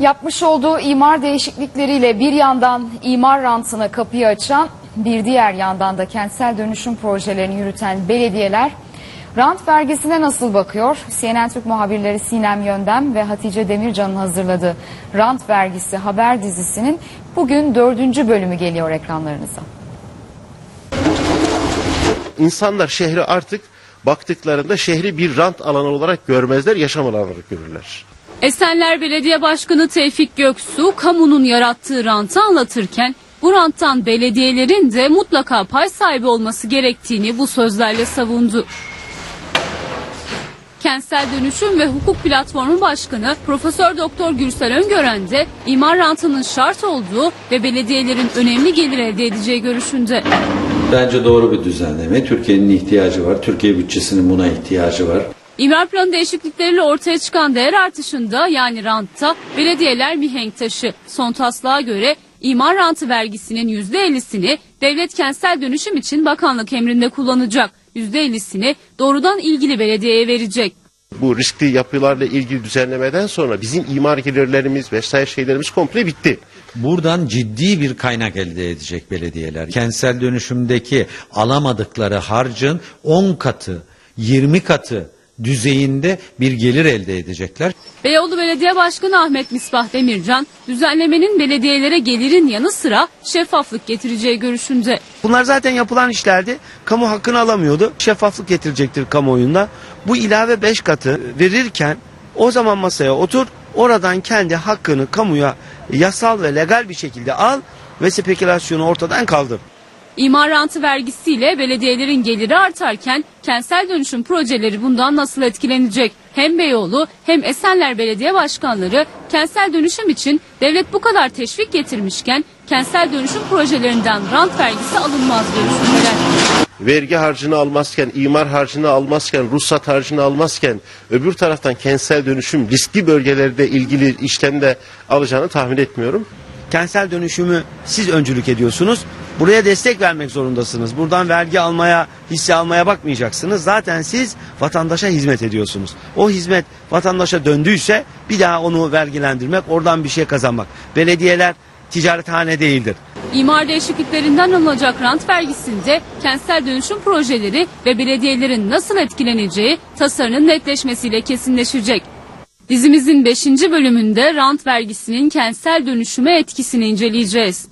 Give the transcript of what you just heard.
Yapmış olduğu imar değişiklikleriyle bir yandan imar rantına kapıyı açan, bir diğer yandan da kentsel dönüşüm projelerini yürüten belediyeler rant vergisine nasıl bakıyor? CNN Türk muhabirleri Sinem Yöndem ve Hatice Demircan'ın hazırladığı Rant Vergisi haber dizisinin bugün dördüncü bölümü geliyor ekranlarınıza. İnsanlar şehri artık baktıklarında şehri bir rant alanı olarak görmezler, yaşam alanı olarak görürler. Esenler Belediye Başkanı Tevfik Göksu kamunun yarattığı rantı anlatırken bu ranttan belediyelerin de mutlaka pay sahibi olması gerektiğini bu sözlerle savundu. Kentsel Dönüşüm ve Hukuk Platformu Başkanı Profesör Doktor Gürsel Öngören de imar rantının şart olduğu ve belediyelerin önemli gelir elde edeceği görüşünde. Bence doğru bir düzenleme. Türkiye'nin ihtiyacı var. Türkiye bütçesinin buna ihtiyacı var. İmar planı değişiklikleriyle ortaya çıkan değer artışında yani rantta belediyeler mihenk taşı. Son taslağa göre imar rantı vergisinin %50'sini devlet kentsel dönüşüm için bakanlık emrinde kullanacak. %50'sini doğrudan ilgili belediyeye verecek. Bu riskli yapılarla ilgili düzenlemeden sonra bizim imar gelirlerimiz vesaire şeylerimiz komple bitti. Buradan ciddi bir kaynak elde edecek belediyeler. Kentsel dönüşümdeki alamadıkları harcın 10 katı, 20 katı düzeyinde bir gelir elde edecekler. Beyoğlu Belediye Başkanı Ahmet Misbah Demircan düzenlemenin belediyelere gelirin yanı sıra şeffaflık getireceği görüşünde. Bunlar zaten yapılan işlerdi. Kamu hakkını alamıyordu. Şeffaflık getirecektir kamuoyunda. Bu ilave 5 katı verirken o zaman masaya otur. Oradan kendi hakkını kamuya yasal ve legal bir şekilde al ve spekülasyonu ortadan kaldır. İmar rantı vergisiyle belediyelerin geliri artarken kentsel dönüşüm projeleri bundan nasıl etkilenecek? Hem Beyoğlu hem Esenler Belediye Başkanları kentsel dönüşüm için devlet bu kadar teşvik getirmişken kentsel dönüşüm projelerinden rant vergisi alınmaz görüşündeler. Vergi harcını almazken, imar harcını almazken, ruhsat harcını almazken öbür taraftan kentsel dönüşüm riskli bölgelerde ilgili işlemde alacağını tahmin etmiyorum. Kentsel dönüşümü siz öncülük ediyorsunuz. Buraya destek vermek zorundasınız. Buradan vergi almaya, hisse almaya bakmayacaksınız. Zaten siz vatandaşa hizmet ediyorsunuz. O hizmet vatandaşa döndüyse bir daha onu vergilendirmek, oradan bir şey kazanmak. Belediyeler ticarethane değildir. İmar değişikliklerinden alınacak rant vergisinde kentsel dönüşüm projeleri ve belediyelerin nasıl etkileneceği tasarının netleşmesiyle kesinleşecek. Dizimizin 5. bölümünde rant vergisinin kentsel dönüşüme etkisini inceleyeceğiz.